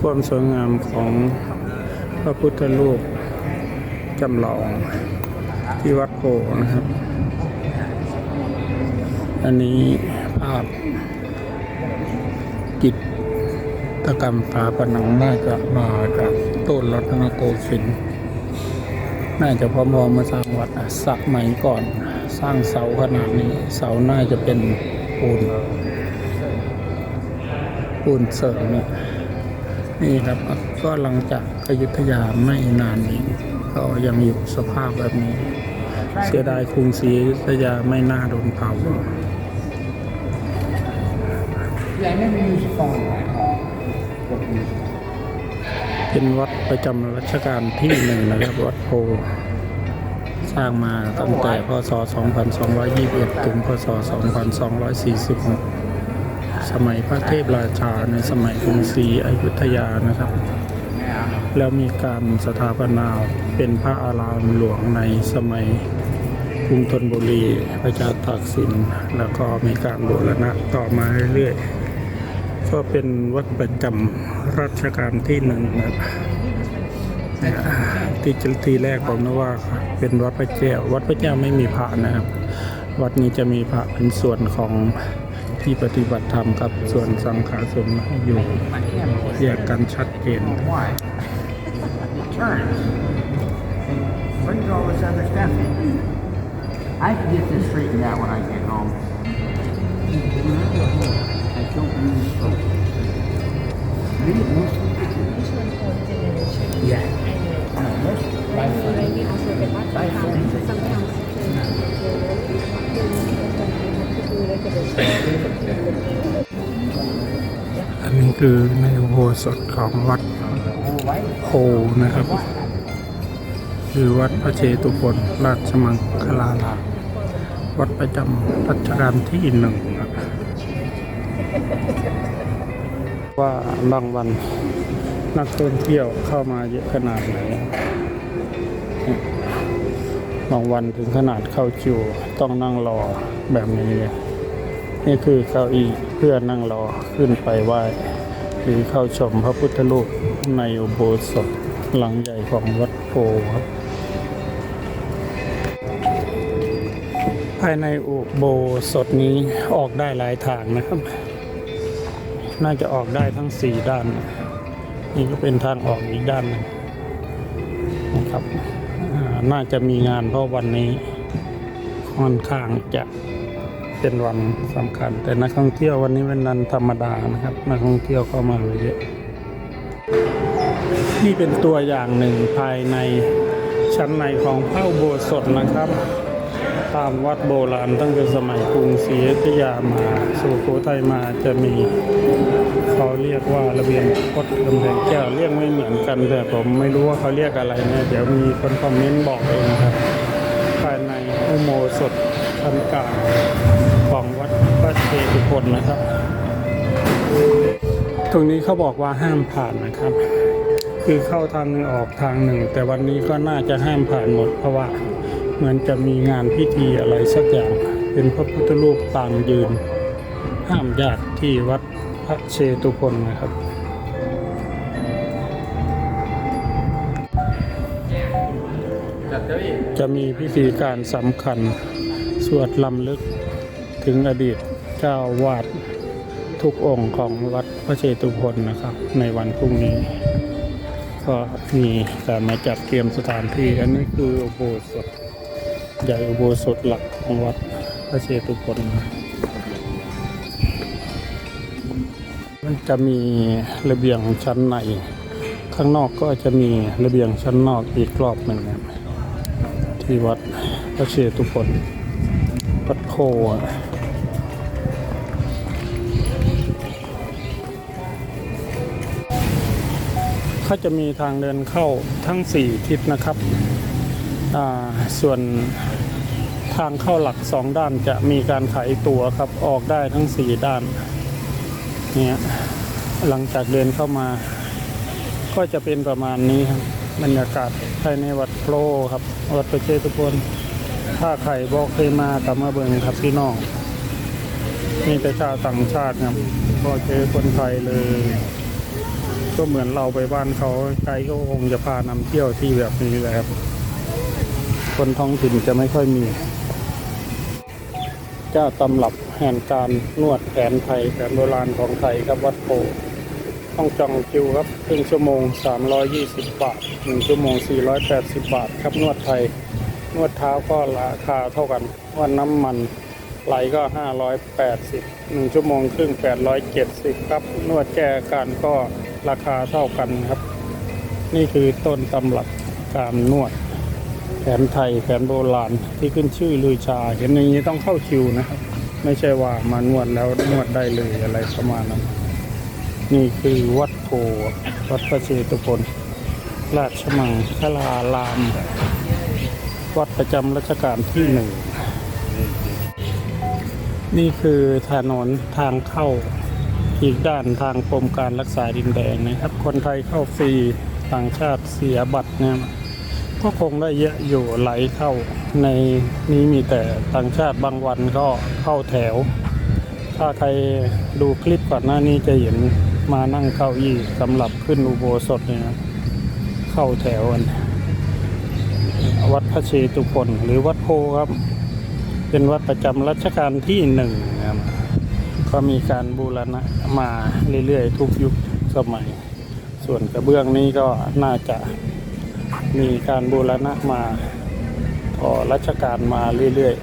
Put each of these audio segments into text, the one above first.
ความสวยงามของพระพุทธรูปจำลองที่วัดโพนะครับ อันนี้ภาพจิตรกรรมฝาผนังน่าจะมาจากต้นรัตนโกสินทร์น่าจะพร้อมๆมาสร้างวัดอะสมัยก่อน สร้างเสาขนาดนี้ เสาน่าจะเป็นปูนปูนเสริมเนี่ย นี่ครับก็หลังจากอยุธยาไม่นานนี้ ก็ยังอยู่สภาพแบบนี้ เสียดายกรุงศรีอยุธยาไม่น่าโดนเผาเป็นวัดประจำรัชกาลที่หนึ่งนะครับ วัดโพสร้างมาตั้งแต่พศ 2221 ถึงพศ 2246 สมัยพระเทพราชาในสมัยกรุงศรีอยุธยานะครับ แล้วมีการสถาปนาเป็นพระอารามหลวงในสมัยกรุงธนบุรีพระเจ้าตากสิน แล้วก็มีการบูรณะต่อมาเรื่อยๆ ก็เป็นวัดประจำรัชกาลที่หนึ่งนะครับที่จทีแรกผมนึกว่าเป็นวัดพระแก้ววัดพระแก้วไม่มีพระนะครับ วัดนี้จะมีพระเป็นส่วนของ ที่ปฏิบัติธรรมกับ ส่วนสังฆาสมอยู่แยกกันชัดเจน Why? Turn. Brings all this other stuff in. I can get this straightened out when I get home. I don't use soap. Read it mostly. Yeah. Uh, most by phone. By phone. อันนี้คือในอุโบสถของวัดโพนะครับ คือวัดพระเชตุพนราชมังคลารามวัดประจำรัชกาลที่หนึ่งว่าบางวันนักท่องเที่ยวเข้ามาเยอะขนาดไหนบางวันถึงขนาดเข้าคิวต้องนั่งรอแบบนี้เลย นี่คือเก้าอี้เพื่อนั่งรอขึ้นไปไหว้หรือเข้าชมพระพุทธรูปในอุโบสถหลังใหญ่ของวัดโพครับ ภายในอุโบสถนี้ออกได้หลายทางนะครับ น่าจะออกได้ทั้งสี่ด้าน นี่ก็เป็นทางออกอีกด้านหนึงนะครับน่าจะมีงานเพราะวันนี้ค่อนข้างจะ เป็นวันสำคัญ แต่นักท่องเที่ยววันนี้เป็นวันธรรมดานะครับ นักท่องเที่ยวเข้ามาเยอะนี่เป็นตัวอย่างหนึ่งภายในชั้นในของพระอุโบสถนะครับ ตามวัดโบราณตั้งแต่สมัยกรุงศรีอยุธยามาสู่โขทัยมาจะมีเขาเรียกว่าระเบียงคดกำแพงแก้วเรียกไม่เหมือนกันแต่ผมไม่รู้ว่าเขาเรียกอะไรนะเดี๋ยวมีคนคอมเมนต์บอกเองนะครับ ภายในอุโมสถ ชั้นกลางของวัดพระเชตุพนนะครับ ตรงนี้เขาบอกว่าห้ามผ่านนะครับ คือเข้าทางหนึ่งออกทางหนึ่ง แต่วันนี้ก็น่าจะห้ามผ่านหมดเพราะว่าเหมือนจะมีงานพิธีอะไรสักอย่างเป็นพระพุทธรูปปางยืน ห้ามญาติที่วัดพระเชตุพนนะครับจะมีพิธีการสำคัญ สวดลำลึกถึงอดีตเจ้าวาดทุกองค์ของวัดพระเชตุพนนะครับ ในวันพรุ่งนี้ ก็มีการมาจัดเตรียมสถานที่อันนี้คืออุโบสถใหญ่อุโบสถหลักของวัดพระเชตุพนมันจะมีระเบียงชั้นใน ข้างนอกก็จะมีระเบียงชั้นนอกอีกรอบหนึ่งที่วัดพระเชตุพน วัดโพอะเขาจะมีทางเดินเข้าทั้ง 4 ทิศนะครับ ส่วนทางเข้าหลัก 2 ด้านจะมีการขายตั๋วครับ ออกได้ทั้ง 4 ด้าน เนี่ยหลังจากเดินเข้ามา ก็จะเป็นประมาณนี้ครับ บรรยากาศภายในวัดโพรครับ วัดประเชตุพน ถ้าใครบอกเคยมากับมาเบิงครับพี่น้องมีแต่ชาต่างชาติครับพอเจอคนไทยเลย ก็เหมือนเราไปบ้านเขาไกด์ก็คงจะพานำเที่ยวที่แบบนี้แหละครับ คนท้องถิ่นจะไม่ค่อยมีเจ้าตำรับแห่งการนวดแผนไทยแผนโบราณของไทยครับวัดโพต้องจองคิวครับครึ่งชั่วโมง 320 บาท1ชั่วโมง 480 บาท ครับนวดไทย นวดเท้าก็ราคาเท่ากันว่าน้ำมันไหลก็ 580 1 ชั่วโมงครึ่ง 870 ครับ นวดแก้การก็ราคาเท่ากันครับ นี่คือต้นตำรับการนวดแผนไทยแผนโบราณที่ขึ้นชื่อลือชา เห็นอย่างนี้ต้องเข้าคิวนะครับ ไม่ใช่ว่ามานวดแล้วนวดได้เลยอะไรประมาณนั้น นี่คือวัดโพวัดพระเชตุพนราชมังคลาราม วัดประจำรัชกาลที่หนึ่ง นี่คือถนนทางเข้าอีกด้านทางกรมการรักษาดินแดงนะครับ คนไทยเข้าฟรีต่างชาติเสียบัตรเนะครับก็คงได้เยอะอยู่ไหลเข้าในนี้มีแต่ต่างชาติบางวันก็เข้าแถว ถ้าใครดูคลิปก่อนหน้านี้จะเห็นมานั่งเก้าอี้สำหรับขึ้นอุโบสถเนี่ยเข้าแถวกัน วัดพระเชตุพนหรือวัดโพครับ เป็นวัดประจำรัชกาลที่หนึ่งนะครับก็มีการบูรณะมาเรื่อยๆ ทุกยุคสมัย ส่วนกระเบื้องนี้ก็น่าจะมีการบูรณะมาต่อรัชกาลมาเรื่อย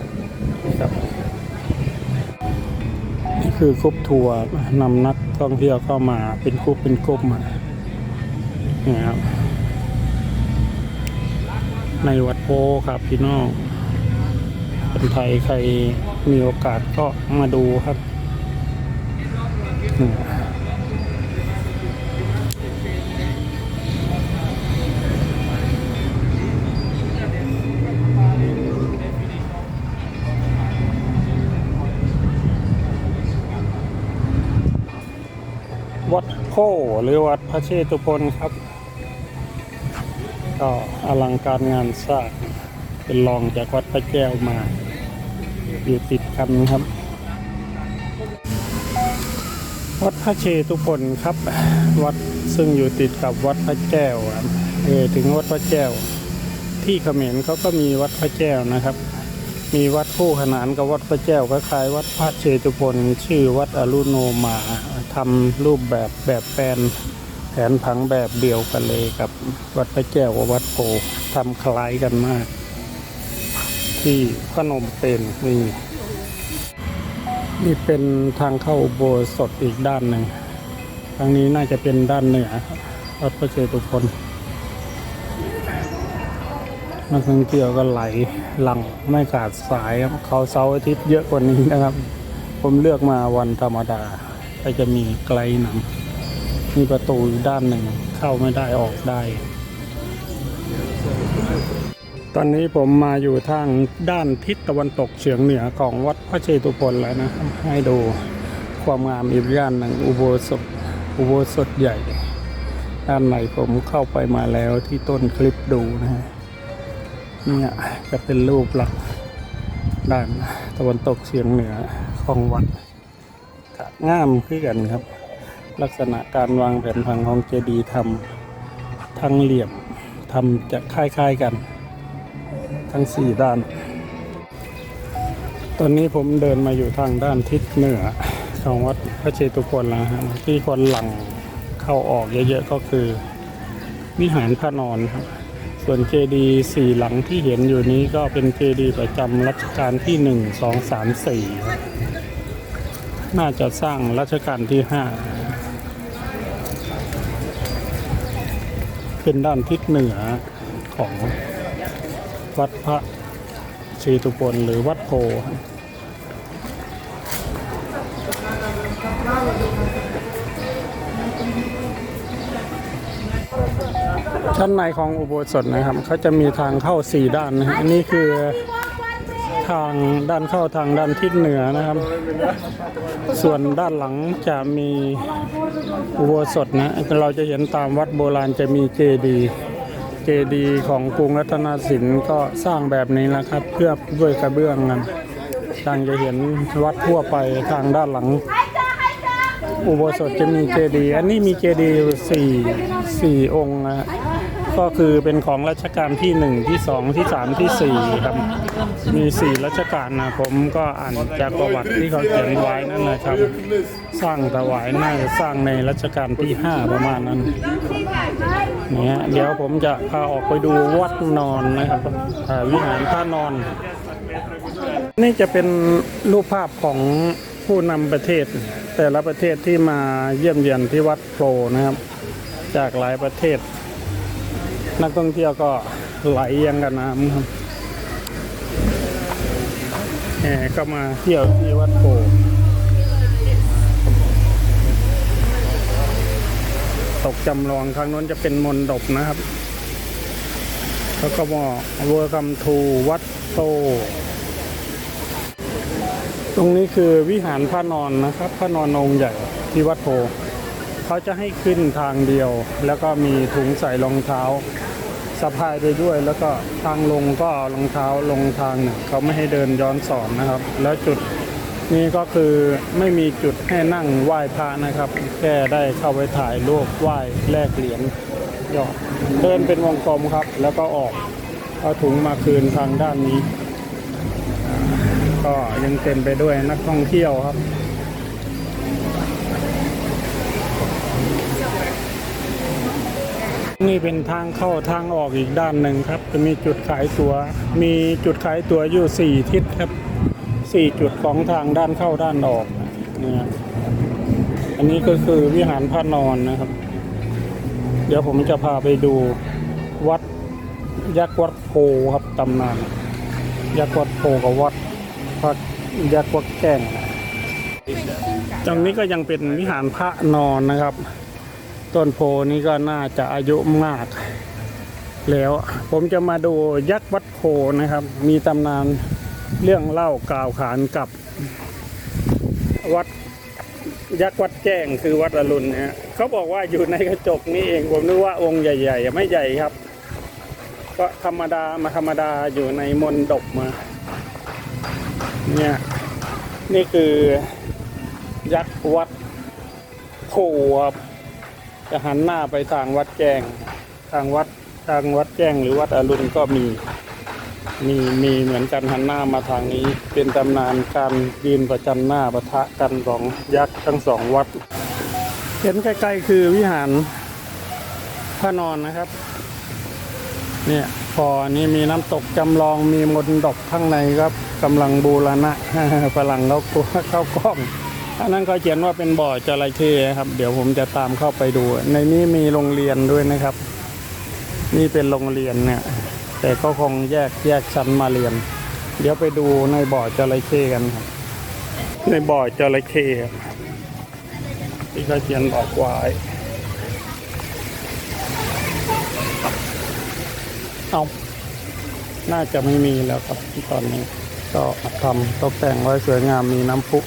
ๆครับนี่คือกรุ๊ปทัวร์นำนักท่องเที่ยวเข้ามาเป็นกรุ๊ปเป็นกรุ๊ปมานี่ยครับ ในวัดโพครับพี่น้องคนไทยใครมีโอกาสก็มาดูครับวัดโพหรือวัดพระเชตุพนครับ ก็อลังการงานสร้างเป็นรองจากวัดพระแก้วมา อยู่ติดกันครับ วัดพระเชตุพนครับ วัดซึ่งอยู่ติดกับวัดพระแก้วครับเออถึงวัดพระแก้ว ที่เขมรเขาก็มีวัดพระแก้วนะครับ มีวัดคู่ขนานกับวัดพระแก้วคล้ายๆวัดพระเชตุพนชื่อวัดอรุโนมาทำรูปแบบแบบแปลน แผนผังแบบเดียวกันเลยกับวัดพระแก้วกับวัดโพทำคล้ายกันมาก ที่พนมเปญนี่นี่เป็นทางเข้าโบสถอีกด้านหนึ่งทางนี้น่าจะเป็นด้านเหนือวัดพระเชตุพนนักท่องเที่ยวก็ไหลหลังไม่ขาดสายครับเขาเสาร์อาทิตย์เยอะกว่านี้นะครับ ผมเลือกมาวันธรรมดาก็จะมีไกลหนัง มีประตูด้านหนึ่งเข้าไม่ได้ออกได้ ตอนนี้ผมมาอยู่ทางด้านทิศตะวันตกเฉียงเหนือของวัดพระเชตุพนแล้วนะให้ดูความงามอีกย่านหนึ่งอุโบสถอุโบสถใหญ่ ด้านในผมเข้าไปมาแล้วที่ต้นคลิปดูนะฮะเนี่ยจะเป็นรูปหลักด้านตะวันตกเฉียงเหนือของวัดก็งามขึ้นกันครับ ลักษณะการวางแผนผังของเจดีย์ทำทั้งเหลี่ยมทำจะคล้ายๆกัน ทั้งสี่ด้าน ตอนนี้ผมเดินมาอยู่ทางด้านทิศเหนือของวัดพระเชตุพนแล้วฮะที่คนหลังเข้าออกเยอะๆก็คือวิหารพระนอนครับ ส่วนเจดีย์สี่หลังที่เห็นอยู่นี้ก็เป็นเจดีย์ประจำรัชกาลที่หนึ่งสองสามสี่น่าจะสร้างรัชกาลที่ห้า เป็นด้านทิศเหนือของวัดพระเชตุพนหรือวัดโพคชั้นในของอุโบสถนะครับเขาจะมีทางเข้าสี่ด้านนะฮะอันนี้คือ ทางด้านเข้าทางด้านทิศเหนือนะครับ ส่วนด้านหลังจะมีอุโบสถนะเราจะเห็นตามวัดโบราณจะมีเจดีย์เจดีย์ของกรุงรัตนสินก็สร้างแบบนี้นะครับเพื่อด้วยกระเบื้องกันดังจะเห็นวัดทั่วไปทางด้านหลัง อุโบสถจะมีเจดีย์อันนี้มีเจดีย์อยู่สี่สี่องค์นะ ก็คือเป็นของรัชกาลที่หนึ่งที่สองที่สามที่สี่ครับ มีสี่รัชกาลนะผมก็อ่านจากประวัติที่เขาเขียนไว้นั่นแหละครับ สร้างถวายน่าจะสร้างในรัชกาลที่ห้าประมาณนั้นเนี่ยเดี๋ยวผมจะพาออกไปดูวัดนอนนะครับวิหารพระนอน นี่จะเป็นรูปภาพของผู้นำประเทศ แต่ละประเทศที่มาเยี่ยมเยียนที่วัดโพรนะครับ จากหลายประเทศ นักท่องเที่ยวก็ไหลยังกันน้ำครับแห่ก็มาเที่ยวที่วัดโพตกจำลองครั้งนั้นจะเป็นมนดบนะครับ แล้วก็มาเวอร์คัมทูวัดโต ตรงนี้คือวิหารพระนอนนะครับ พระนอนองค์ใหญ่ที่วัดโพเขาจะให้ขึ้นทางเดียว แล้วก็มีถุงใส่รองเท้า สะพายไปด้วย แล้วก็ทางลงก็รองเท้าลงทางหนึ่งเขาไม่ให้เดินย้อนสอนนะครับ แล้วจุดนี้ก็คือไม่มีจุดให้นั่งไหว้พระนะครับ แค่ได้เข้าไปถ่ายรูปไหว้แลกเหรียญยอดเดินเป็นวงกลมครับ แล้วก็ออกเอาถุงมาคืนทางด้านนี้ ก็ยังเต็มไปด้วยนักท่องเที่ยวครับ นี่เป็นทางเข้าทางออกอีกด้านหนึ่งครับ จะมีจุดขายตัว๋ว มีจุดขายตั๋วอยู่สี่ทิศครับสี่จุดของทางด้านเข้าด้านออกเนี่ยอันนี้ก็คือวิหารพระนอนนะครับ เดี๋ยวผมจะพาไปดูวัดยักษ์วัดโพครับตำนานยักษ์วัดโพกับวัดพระยักษ์วัดแก้งตรงนี้ก็ยังเป็นวิหารพระนอนนะครับ ต้นโพนี้ก็น่าจะอายุมาก แล้วผมจะมาดูยักษ์วัดโพนะครับ มีตำนานเรื่องเล่ากล่าวขานกับวัดยักษ์วัดแจ้งคือวัดอรุณนะฮะเขาบอกว่าอยู่ในกระจกนี่เองผมนึกว่าองค์ใหญ่ๆไม่ใหญ่ครับ ก็ธรรมดามาธรรมดาอยู่ในมนดบมาเนี่ยนี่คือยักษ์วัดโพครับ จะหันหน้าไปทางวัดแจ้งทางวัดทางวัดแจ้งหรือวัดอรุณก็มี มีมีเหมือนกันหันหน้ามาทางนี้ เป็นตำนานการยืนประจันหน้าประทะกันของยักษ์ทั้งสองวัด เห็นใกล้ๆคือวิหารพระนอนนะครับ เนี่ยพอนี้มีน้ำตกจำลองมีมนดบข้างในครับกำลังบูรณะฝรั่งเขากลัวเข้ากล้อง อันนั้นเขาเขียนว่าเป็นบ่อจระเข้ครับ เดี๋ยวผมจะตามเข้าไปดู ในนี้มีโรงเรียนด้วยนะครับ นี่เป็นโรงเรียนเนี่ย แต่ก็คงแยกแยกชั้นมาเรียน เดี๋ยวไปดูในบ่อจระเข้กันครับ ในบ่อจระเข้ครับที่เขาเขียนบอกไว้เอาน่าจะไม่มีแล้วครับตอนนี้ ก็ทำตกแต่งไว้สวยงามมีน้ำพุ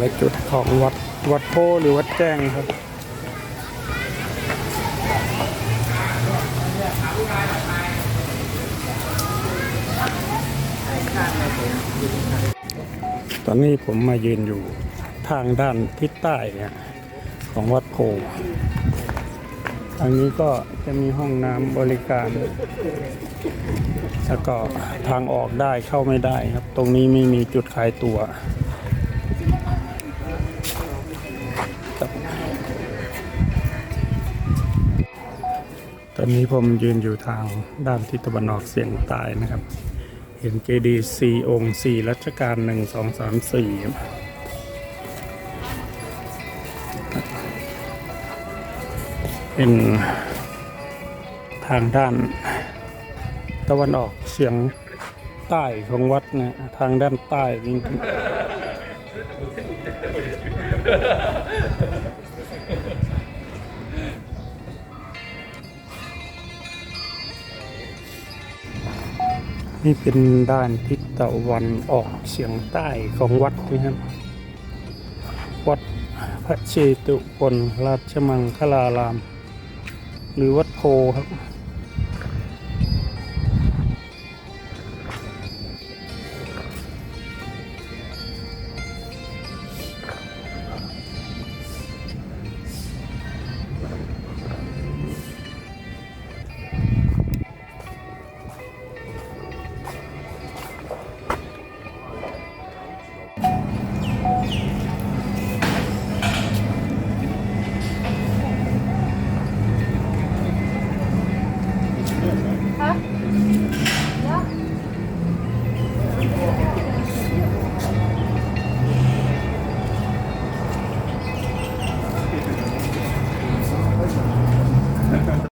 ละจุดของวัดวัดโพหรือวัดแจ้งครับตอนนี้ผมมายืนอยู่ทางด้านทิศใต้เนี่ยของวัดโพทางนี้ก็จะมีห้องน้ำบริการ แล้วก็ทางออกได้เข้าไม่ได้ครับ ตรงนี้ไม่มีจุดขายตัว๋ว อนนี้ผมยืนอยู่ทางด้านทิศตะวันออกเฉียงใต้นะครับ เห็นเจดีย์สี่องค์สี่รัชกาลหนึ่งสองสามสี่เป็นทางด้านตะวันออกเฉียงใต้ของวัดนะทางด้านใต้นี่ นี่เป็นด้านทิศตะวันออกเฉียงใต้ของวัดนะครับ วัดพระเชตุพนราชมังคลาราม หรือวัดโพครับ